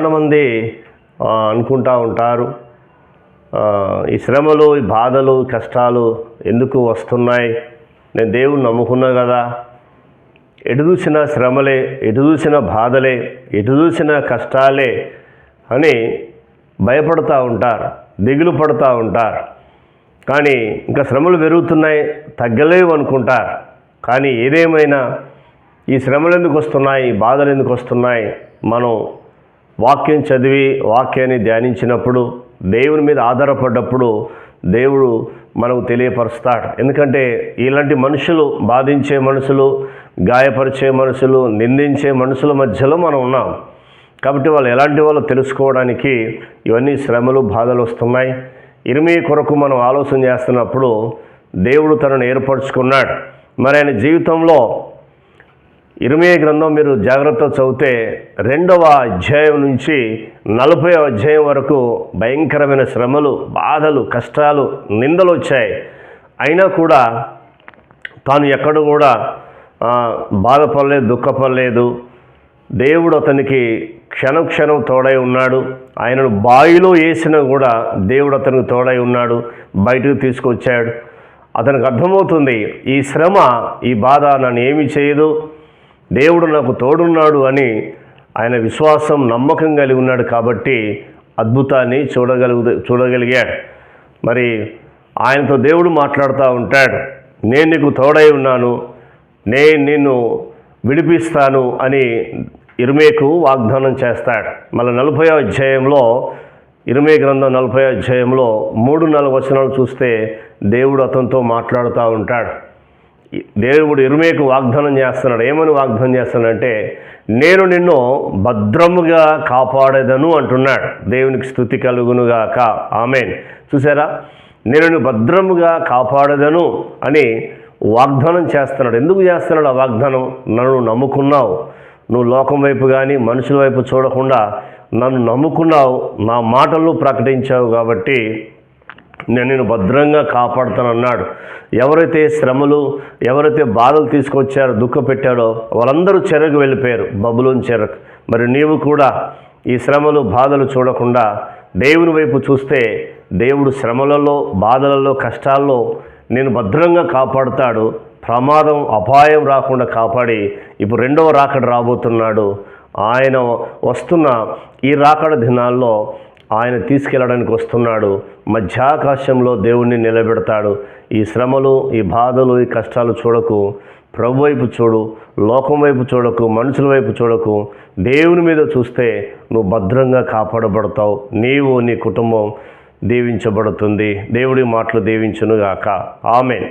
చాలామంది అనుకుంటా ఉంటారు. ఈ శ్రమలు ఈ బాధలు కష్టాలు ఎందుకు వస్తున్నాయి? నేను దేవుని నమ్ముకున్నా కదా. ఎటుదూసిన శ్రమలే ఎటుదూసిన బాధలే ఎటుదూసిన కష్టాలే అని భయపడుతూ ఉంటారు దిగులు పడుతూ ఉంటారు. కానీ ఇంకా శ్రమలు పెరుగుతున్నాయి తగ్గలేవు అనుకుంటారు. కానీ ఏదేమైనా ఈ శ్రమలు ఎందుకు వస్తున్నాయి ఈ బాధలు ఎందుకు వస్తున్నాయి మనం వాక్యం చదివి వాక్యాన్ని ధ్యానించినప్పుడు దేవుని మీద ఆధారపడ్డప్పుడు దేవుడు మనకు తెలియపరుస్తాడు. ఎందుకంటే ఇలాంటి మనుషులు బాధించే మనుషులు గాయపరిచే మనుషులు నిందించే మనుషుల మధ్యలో మనం ఉన్నాం. కాబట్టి వాళ్ళు ఎలాంటి వాళ్ళు తెలుసుకోవడానికి ఇవన్నీ శ్రమలు బాధలు వస్తున్నాయి. ఇరిమి కొరకు మనం ఆలోచన చేస్తున్నప్పుడు దేవుడు తనను ఏర్పరచుకున్నాడు. మరి ఆయన జీవితంలో ఇరవై గ్రంథం మీరు జాగ్రత్త చదివితే రెండవ అధ్యాయం నుంచి నలభై అధ్యాయం వరకు భయంకరమైన శ్రమలు బాధలు కష్టాలు నిందలు వచ్చాయి. అయినా కూడా తాను ఎక్కడ కూడా బాధపడలేదు దుఃఖపడలేదు. దేవుడు అతనికి క్షణం క్షణం తోడై ఉన్నాడు. ఆయనను బావిలో వేసినా కూడా దేవుడు అతనికి తోడై ఉన్నాడు. బయటకు తీసుకొచ్చాడు. అతనికి అర్థమవుతుంది ఈ శ్రమ ఈ బాధ నన్ను ఏమి చేయదు. దేవుడు నాకు తోడున్నాడు అని ఆయన విశ్వాసం నమ్మకం కలిగి ఉన్నాడు కాబట్టి అద్భుతాన్ని చూడగలుగు చూడగలిగాడు. మరి ఆయనతో దేవుడు మాట్లాడుతూ ఉంటాడు. నేను నీకు తోడై ఉన్నాను. నేను నిన్ను విడిపిస్తాను అని ఇరుమేకు వాగ్దానం చేస్తాడు. మళ్ళీ నలభై అధ్యాయంలో ఇరుమే గ్రంథం నలభై అధ్యాయంలో మూడు నాలుగు వచనాలు చూస్తే దేవుడు అతనితో మాట్లాడుతూ ఉంటాడు. దేవుడు ఇరుమేకు వాగ్దానం చేస్తున్నాడు. ఏమని వాగ్దానం చేస్తున్నాడంటే నేను నిన్ను భద్రముగా కాపాడేదను అంటున్నాడు. దేవునికి స్థుతి కలుగునుగాక ఆమెన్. చూసారా? నేను భద్రముగా కాపాడేదను అని వాగ్దానం చేస్తున్నాడు. ఎందుకు చేస్తున్నాడు ఆ వాగ్దానం? నన్ను నమ్ముకున్నావు. నువ్వు లోకం వైపు కానీ మనుషుల వైపు చూడకుండా నన్ను నమ్ముకున్నావు. నా మాటలు ప్రకటించావు కాబట్టి నేను నేను భద్రంగా కాపాడుతానన్నాడు. ఎవరైతే శ్రమలు ఎవరైతే బాధలు తీసుకొచ్చారో దుఃఖ పెట్టాడో వాళ్ళందరూ చెరకు వెళ్ళిపోయారు. బబులోని చెరకు. మరి నీవు కూడా ఈ శ్రమలు బాధలు చూడకుండా దేవుని వైపు చూస్తే దేవుడు శ్రమలలో బాధలలో కష్టాల్లో నేను భద్రంగా కాపాడుతాడు. ప్రమాదం అపాయం రాకుండా కాపాడి ఇప్పుడు రెండవ రాకడ రాబోతున్నాడు. ఆయన వస్తున్న ఈ రాకడ దినాల్లో ఆయన తీసుకెళ్ళడానికి వస్తున్నాడు. మధ్యాకాశంలో దేవుణ్ణి నిలబెడతాడు. ఈ శ్రమలు ఈ బాధలు ఈ కష్టాలు చూడకు. ప్రభు వైపు చూడు లోకం వైపు చూడకు మనుషుల వైపు చూడకు. దేవుని మీద చూస్తే నువ్వు భద్రంగా కాపాడబడతావు. నీవు నీ కుటుంబం దీవించబడుతుంది. దేవుడి మాటలు దీవించునుగాక. ఆమెన్.